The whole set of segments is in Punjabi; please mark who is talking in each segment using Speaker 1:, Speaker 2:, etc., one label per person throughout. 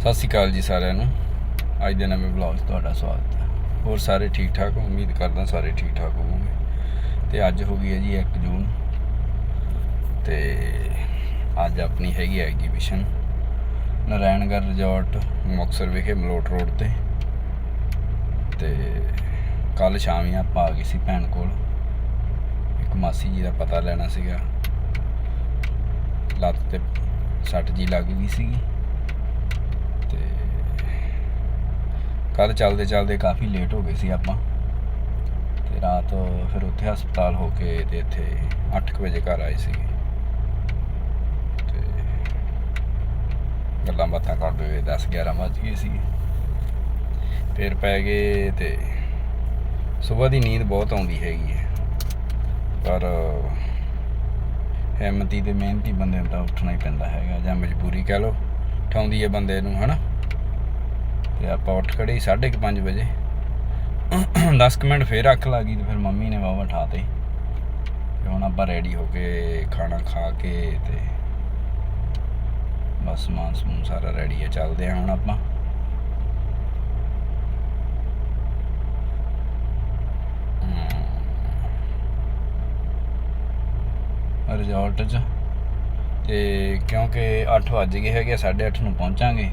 Speaker 1: ਸਤਿ ਸ਼੍ਰੀ ਅਕਾਲ ਜੀ ਸਾਰਿਆਂ ਨੂੰ। ਅੱਜ ਦੇ ਨਵੇਂ ਵਲੌਗ 'ਚ ਤੁਹਾਡਾ ਸਵਾਗਤ ਹੈ। ਹੋਰ ਸਾਰੇ ਠੀਕ ਠਾਕ ਉਮੀਦ ਕਰਦਾ ਸਾਰੇ ਠੀਕ ਠਾਕ ਹੋਵੋਗੇ। ਤੇ ਅੱਜ ਹੋ ਗਈ ਹੈ ਜੀ 1 ਜੂਨ। ਤੇ ਅੱਜ ਆਪਣੀ ਹੈਗੀ ਐਗਜੀਬਿਸ਼ਨ ਨਾਰਾਇਣਗੜ੍ਹ ਰਿਜ਼ੋਰਟ, ਮੁਕਤਸਰ ਵਿਖੇ ਮਲੋਟ ਰੋਡ ਤੇ। ਤੇ ਕੱਲ ਸ਼ਾਮੀ ਆਪਾਂ ਆ ਗਏ ਸੀ ਭੈਣ ਕੋਲ। ਇੱਕ ਮਾਸੀ ਜੀ ਦਾ ਪਤਾ ਲੈਣਾ ਸੀਗਾ। ਲੱਤ ਤੇ ਸੱਟ ਜੀ ਲੱਗ ਗਈ ਸੀਗੀ। ਤੇ ਕੱਲ ਚੱਲਦੇ ਚੱਲਦੇ ਕਾਫੀ ਲੇਟ ਹੋ ਗਏ ਸੀ ਆਪਾਂ। ਤੇ ਰਾਤ ਫਿਰ ਉੱਥੇ ਹਸਪਤਾਲ ਹੋ ਕੇ ਤੇ ਇੱਥੇ 8:00 ਵਜੇ ਘਰ ਆਏ ਸੀਗੇ। ਤੇ ਗੱਲਾਂ ਬਾਤਾਂ ਕਰਦੇ ਹੋਏ 10 11 ਵੱਜ ਗਏ ਸੀ ਫਿਰ ਪੈ ਗਏ ਤੇ ਸਵੇਰ ਦੀ ਨੀਂਦ ਬਹੁਤ ਆਉਂਦੀ ਹੈਗੀ ਹੈ। ਪਰ ਹਿੰਮਤੀ ਤੇ ਮਿਹਨਤੀ ਬੰਦੇ ਨੂੰ ਤਾਂ ਉੱਠਣਾ ਹੀ ਪੈਂਦਾ ਹੈਗਾ, ਜਾਂ ਮਜਬੂਰੀ ਕਹਿ ਲਓ। ਉਠਾਉਂਦੀ ਹੈ ਬੰਦੇ ਨੂੰ, ਹਨਾ? ਤੇ ਆਪਾਂ ਉੱਠ ਖੜੇ 5:30 ਵਜੇ। 10 ਕੁ ਮਿੰਟ ਫੇਰ ਅੱਖ ਲੱਗੀ ਤੇ ਫਿਰ ਮੰਮੀ ਨੇ ਵਾਵਾ ਠਾਤੇ ਤੇ ਹੁਣ ਆਪਾਂ ਰੈਡੀ ਹੋ ਕੇ ਖਾਣਾ ਖਾ ਕੇ ਤੇ ਬਸ ਸਮਾਨ ਸਮੂਨ ਸਾਰਾ ਰੈਡੀ ਹੈ, ਚੱਲਦੇ ਹਾਂ ਹੁਣ ਆਪਾਂ। ਰਿਜ਼ੋਰਟ 'ਚ ਤੇ ਕਿਉਂਕਿ 8 ਵੱਜ ਗਏ ਹੈਗੇ 8:30 ਨੂੰ ਪਹੁੰਚਾਂਗੇ।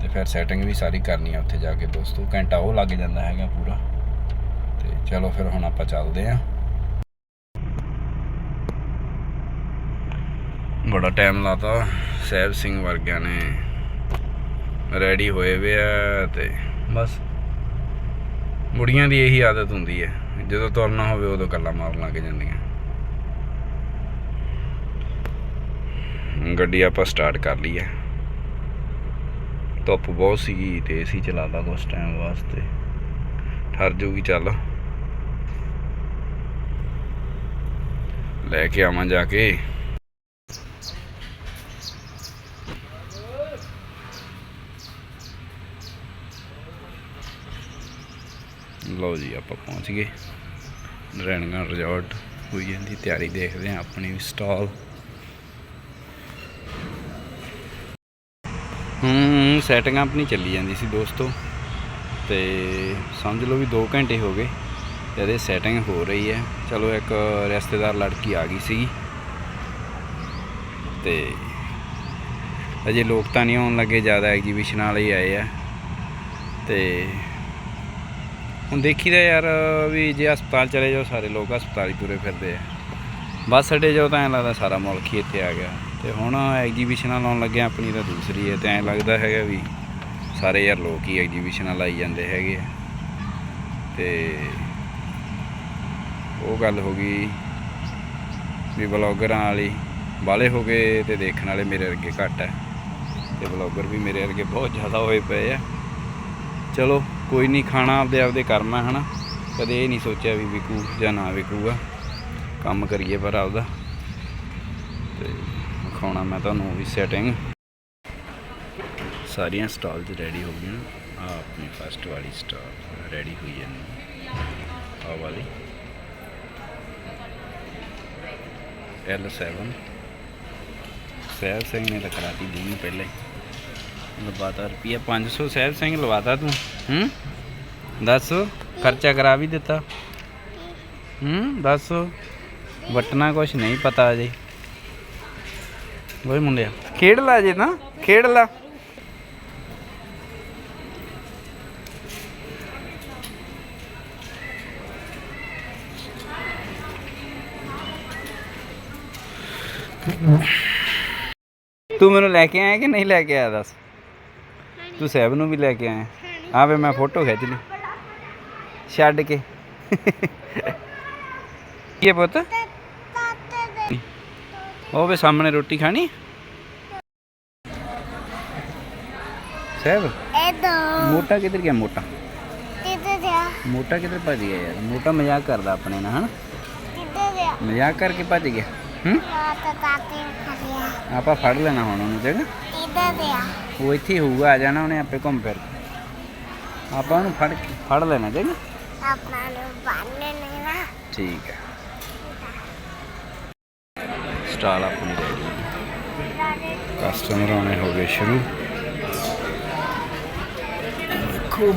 Speaker 1: ਤੇ ਫਿਰ ਸੈਟਿੰਗ ਵੀ ਸਾਰੀ ਕਰਨੀ ਆ ਉੱਥੇ ਜਾ ਕੇ ਦੋਸਤੋ, ਘੰਟਾ ਉਹ ਲੱਗ ਜਾਂਦਾ ਹੈਗਾ ਪੂਰਾ। ਤੇ ਚਲੋ ਫਿਰ ਹੁਣ ਆਪਾਂ ਚੱਲਦੇ ਆਂ। ਬੜਾ ਟਾਈਮ ਲਾਤਾ, ਸਹਿਬ ਸਿੰਘ ਵਰਗਿਆਂ ਨੇ। ਰੈਡੀ ਹੋਏ ਵੇ ਆ ਤੇ ਬਸ। ਬੁੜੀਆਂ ਦੀ ਇਹੀ ਆਦਤ ਹੁੰਦੀ ਹੈ, ਜਦੋਂ ਤੁਰਨਾ ਹੋਵੇ ਉਦੋਂ ਗੱਲਾਂ ਮਾਰਨ ਲੱਗ ਜਾਂਦੀਆਂ। ਗੱਡੀ ਆਪਾਂ ਸਟਾਰਟ ਕਰ ਲਈ ਹੈ ਧੁੱਪ ਬਹੁਤ ਸੀਗੀ, ਤੇ ਏਸੀ ਚਲਾਦਾ ਕੁਛ ਟਾਈਮ ਵਾਸਤੇ। ਠਰ ਜੂਗੀ ਚੱਲ। ਲੈ ਕੇ ਆਵਾਂ ਜਾ ਕੇ। ਲਓ ਜੀ, ਆਪਾਂ ਪਹੁੰਚ ਗਏ। ਨਰੈਣਗੜ੍ਹ ਰਿਜ਼ੋਰਟ ਹੋਈ ਜਾਂਦੀ, ਤਿਆਰੀ ਦੇਖਦੇ ਆ ਆਪਣੀ ਸਟਾਲ ਹੂੰ ਸੈਟਿੰਗ ਆਪਣੀ ਚੱਲੀ ਜਾਂਦੀ ਸੀ ਦੋਸਤੋ। ਤੇ ਸਮਝ ਲਓ ਵੀ 2 ਘੰਟੇ ਹੋ ਗਏ ਇਹਦੇ ਸੈਟਿੰਗ ਹੋ ਰਹੀ ਹੈ। ਚਲੋ ਇੱਕ ਰਿਸ਼ਤੇਦਾਰ ਲੜਕੀ ਆ ਗਈ ਸੀਗੀ। ਤੇ ਅਜੇ ਲੋਕ ਤਾਂ ਨਹੀਂ ਆਉਣ ਲੱਗੇ, ਜ਼ਿਆਦਾ ਐਗਜੀਬਿਸ਼ਨ ਵਾਲੇ ਆਏ ਆ। ਤੇ ਹੁਣ ਦੇਖੀਦਾ ਯਾਰ ਵੀ ਜੇ ਹਸਪਤਾਲ ਚਲੇ ਜਾਓ, ਸਾਰੇ ਲੋਕ ਹਸਪਤਾਲ ਹੀ ਪੂਰੇ ਫਿਰਦੇ ਆ। ਬਸ ਅੱਡੇ ਜਾਓ ਤਾਂ ਐਂ ਲੱਗਦਾ ਸਾਰਾ ਮੁਲਕ ਹੀ ਇੱਥੇ ਆ ਗਿਆ। ਤੇ ਹੁਣ ਐਗਜੀਬਿਸ਼ਨਾਂ ਲਾਉਣ ਲੱਗਿਆ ਆਪਣੀ ਤਾਂ ਦੂਸਰੀ ਹੈ, ਤੇ ਐਂ ਲੱਗਦਾ ਹੈਗਾ ਵੀ ਸਾਰੇ ਯਾਰ ਲੋਕ ਹੀ ਐਗਜੀਬਿਸ਼ਨਾਂ ਲਾਈ ਜਾਂਦੇ ਹੈਗੇ ਆ। ਤੇ ਉਹ ਗੱਲ ਹੋ ਗਈ ਵੀ ਬਲੌਗਰਾਂ ਵਾਲੀ ਬਾਲੇ ਹੋ ਗਏ ਤੇ ਦੇਖਣ ਵਾਲੇ ਮੇਰੇ ਵਰਗੇ ਘੱਟ ਹੈ ਤੇ ਬਲੌਗਰ ਵੀ ਮੇਰੇ ਵਰਗੇ ਬਹੁਤ ਜ਼ਿਆਦਾ ਹੋਏ ਪਏ ਆ। ਚਲੋ, ਕੋਈ ਨਹੀਂ, ਖਾਣਾ ਆਪਦੇ ਆਪਦੇ ਕਰਮ ਹੈ ਹਨਾ? ਕਦੇ ਇਹ ਨਹੀਂ ਸੋਚਿਆ ਵੀ ਵਿਕੂ ਜਾਂ ਨਾ ਵਿਕੂਗਾ। ਕੰਮ ਕਰੀਏ ਪਰ ਆਪਦਾ। ਤੇ ਖਾਣਾ ਮੈਂ ਤੁਹਾਨੂੰ ਉਹ ਵੀ ਸੈਟਿੰਗ ਸਾਰੀਆਂ ਸਟਾਲ ਰੈਡੀ ਹੋ ਗਈਆਂ। ਆ ਆਪਣੀ ਫਸਟ ਵਾਲੀ ਸਟਾਲ ਰੈਡੀ ਹੋਈ ਹੈ ਆ ਵਾਲੀ। L7 ਸਹਿਬ ਸਿੰਘ ਨੇ ਤਾਂ ਕਰਾਤੀ ਦਿਨ ਪਹਿਲੇ ਲਵਾਤਾ ਰੁਪਿਆ 500 ਸਹਿਬ ਸਿੰਘ, ਲਵਾਤਾ ਤੂੰ? ਹੂੰ? ਦੱਸ। ਖਰਚਾ ਕਰਾ ਵੀ ਦਿੱਤਾ। ਹੂੰ? ਦੱਸ। ਵਟਣਾ ਕੁਛ ਨਹੀਂ ਪਤਾ ਅਜੇ। ਓਏ ਮੁੰਡਿਆ ਖੇਡ ਲਾ ਜੇ ਨਾ ਖੇਡ ਲਾ। ਤੂੰ ਮੈਨੂੰ ਲੈ ਕੇ ਆਇਆ ਕਿ ਨਹੀਂ ਲੈ ਕੇ ਆਇਆ, ਦੱਸ? ਤੂੰ ਸਹਿਬ ਨੂੰ ਵੀ ਲੈ ਕੇ ਆਇਆ। ਆ ਵੇ, ਮੈਂ ਫੋਟੋ ਖਿੱਚ ਲਈ। ਛੱਡ ਕੇ। ਕੀ ਪੁੱਤ? ਉਹ ਵੇ ਸਾਹਮਣੇ ਰੋਟੀ ਖਾਣੀ? ਸਹਿਬ ਮੋਟਾ ਕਿੱਧਰ ਗਿਆ ਮੋਟਾ? ਮੋਟਾ ਕਿੱਧਰ ਭੱਜ ਗਿਆ ਯਾਰ? ਮੋਟਾ ਮਜ਼ਾਕ ਕਰਦਾ ਆਪਣੇ ਨਾਲ ਹਨਾ? ਮਜ਼ਾਕ ਕਰਕੇ ਭੱਜ ਗਿਆ। ਹੂੰ? ਆਪਾਂ ਫੜ ਲੈਣਾ ਹੁਣ ਉਹਨੂੰ ਉਹ ਇੱਥੇ ਹੋਊਗਾ ਆ ਜਾਣਾ ਉਹਨੇ ਆਪੇ ਘੁੰਮ ਫਿਰ। ਆਪਾਂ ਉਹਨੂੰ ਫੜ ਫੜ ਲੈਣਾ ਚੰਗਾ ਠੀਕ ਹੈ। ਸਟਾਲ ਆਪਣੀ ਰੈਡੀ ਕਸਟਮਰ ਆਉਣੇ ਹੋ ਗਏ ਸ਼ੁਰੂ। ਦੇਖੋ।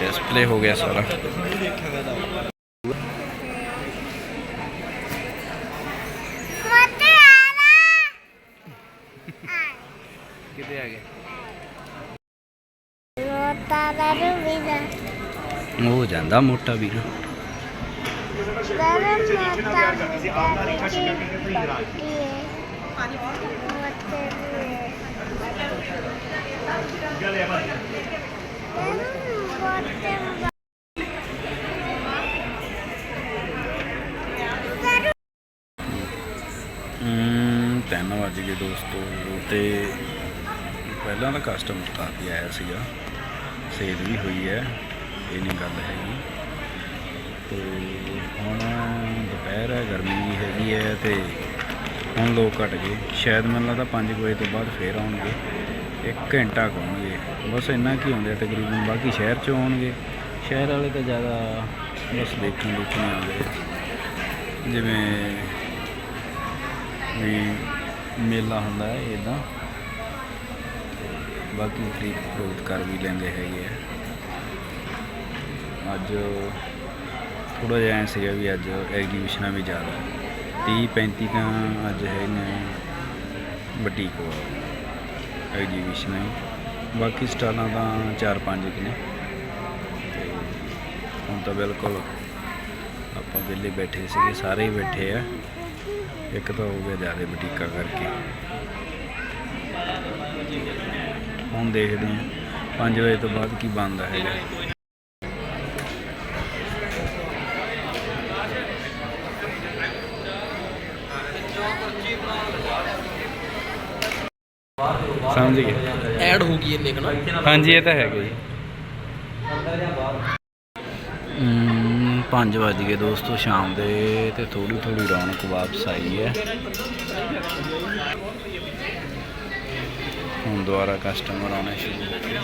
Speaker 1: ਡਿਸਪਲੇ ਹੋ ਗਿਆ ਸਾਰਾ। ਜਾਂਦਾ ਮੋਟਾ ਵੀਰ। ਤਿੰਨ ਵੱਜ ਗਏ ਦੋਸਤੋ। ਤੇ ਪਹਿਲਾਂ ਤਾਂ ਕਸਟਮਰ ਕਾਫੀ ਆਇਆ ਸੀਗਾ। ਸੇਲ ਵੀ ਹੋਈ ਹੈ। ਇਹ ਨਹੀਂ ਗੱਲ ਹੈਗੀ। ਤੇ ਹੁਣ ਦੁਪਹਿਰ ਹੈ, ਗਰਮੀ ਵੀ ਹੈਗੀ ਹੈ ਤੇ ਹੁਣ ਲੋਕ ਘਟ ਗਏ। ਸ਼ਾਇਦ ਮੈਨੂੰ ਲੱਗਦਾ 5 ਵਜੇ ਤੋਂ ਬਾਅਦ ਫੇਰ ਆਉਣਗੇ। ਇੱਕ ਘੰਟਾ ਕੁ ਬਸ ਇੰਨਾ ਕੀ ਆਉਂਦੇ ਤਕਰੀਬਨ, ਬਾਕੀ ਸ਼ਹਿਰ ਚੋਂ ਆਉਣਗੇ। ਸ਼ਹਿਰ ਵਾਲੇ ਤਾਂ ਜ਼ਿਆਦਾ ਬਸ ਦੇਖਣ ਦੇਖਣ ਆਉਂਦੇ ਜਿਵੇਂ ਵੀ ਮੇਲਾ ਹੁੰਦਾ ਹੈ ਇਦਾਂ ਬਾਕੀ ਖਰੀਦ ਫਰੋਖਤ ਕਰ ਵੀ ਲੈਂਦੇ ਹੈਗੇ ਆ। ਅੱਜ ਥੋੜਾ ਜਿਹਾ ਐਂ ਸੀਗਾ ਵੀ ਅੱਜ ਐਗਜੀਬਿਸ਼ਨਾਂ ਵੀ ਜ਼ਿਆਦਾ। 30 35 ਤਾਂ ਅੱਜ ਹੈ ਨੇ ਬੁਟੀਕ ਐਗਜੀਬਿਸ਼ਨਾਂ ਹੀ। ਬਾਕੀ ਸਟਾਲਾਂ ਤਾਂ 4-5 ਕਿ ਨੇ। ਤੇ ਹੁਣ ਤਾਂ ਬਿਲਕੁਲ ਆਪਾਂ ਵਿਹਲੇ ਬੈਠੇ ਸੀਗੇ, ਸਾਰੇ ਹੀ ਬੈਠੇ ਆ। ਇੱਕ ਤਾਂ ਹੋ ਗਿਆ ਜ਼ਿਆਦਾ ਬੁਟੀਕਾਂ ਕਰਕੇ। ਹੁਣ ਦੇਖਦੇ ਹਾਂ 5 ਵਜੇ ਤੋਂ ਬਾਅਦ ਕੀ ਬਣਦਾ ਹੈਗਾ। ਸਮਝ ਗਏ
Speaker 2: ਐਡ ਹੋ ਗਈ ਇੰਨੇ ਕਨਾ
Speaker 1: ਹਾਂਜੀ ਇਹ ਤਾਂ ਹੈਗਾ ਜੀ। 5 ਵਜ ਗਏ ਦੋਸਤੋ ਸ਼ਾਮ ਦੇ ਤੇ ਥੋੜੀ ਥੋੜੀ ਰੌਣਕ ਵਾਪਸ ਆਈ ਹੈ। ਹੁਣ ਦੁਬਾਰਾ ਕਸਟਮਰ ਆਉਣੇ ਸ਼ੁਰੂ ਹੋ ਗਏ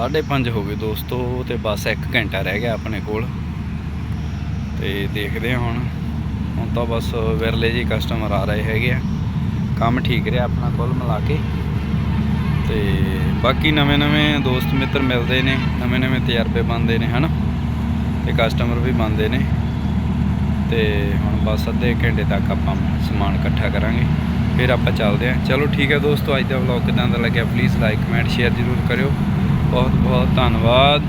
Speaker 1: ਸਾਢੇ ਪੰਜ ਹੋ ਗਏ ਦੋਸਤੋ, ਤੇ ਬਸ 1 ਘੰਟਾ ਰਹਿ ਗਿਆ ਆਪਣੇ ਕੋਲ। ਤੇ ਦੇਖਦੇ ਹਾਂ ਹੁਣ। ਹੁਣ ਤਾਂ ਬਸ ਵਿਰਲੇ ਜੀ ਕਸਟਮਰ ਆ ਰਹੇ ਹੈਗੇ ਆ। ਕੰਮ ਠੀਕ ਰਿਹਾ ਆਪਣਾ ਕੁੱਲ ਮਿਲਾ ਕੇ। ਤੇ ਬਾਕੀ ਨਵੇਂ ਨਵੇਂ ਦੋਸਤ ਮਿੱਤਰ ਮਿਲਦੇ ਨੇ, ਨਵੇਂ ਨਵੇਂ ਤਜਰਬੇ ਬਣਦੇ ਨੇ, ਹਨਾ? ਤੇ ਕਸਟਮਰ ਵੀ ਬਣਦੇ ਨੇ। ਤੇ ਹੁਣ ਬਸ ਅੱਧੇ ਘੰਟੇ ਤੱਕ ਆਪਾਂ ਸਮਾਨ ਇਕੱਠਾ ਕਰਾਂਗੇ। ਫਿਰ ਆਪਾਂ ਚੱਲਦੇ ਹਾਂ। ਚਲੋ ਠੀਕ ਹੈ ਦੋਸਤੋ, ਅੱਜ ਦਾ ਵਲੌਗ ਕਿਦਾਂ ਦਾ ਲੱਗਿਆ? ਪਲੀਜ਼ ਲਾਈਕ ਕਮੈਂਟ ਸ਼ੇਅਰ ਜ਼ਰੂਰ ਕਰਿਓ। ਬਹੁਤ ਬਹੁਤ ਧੰਨਵਾਦ।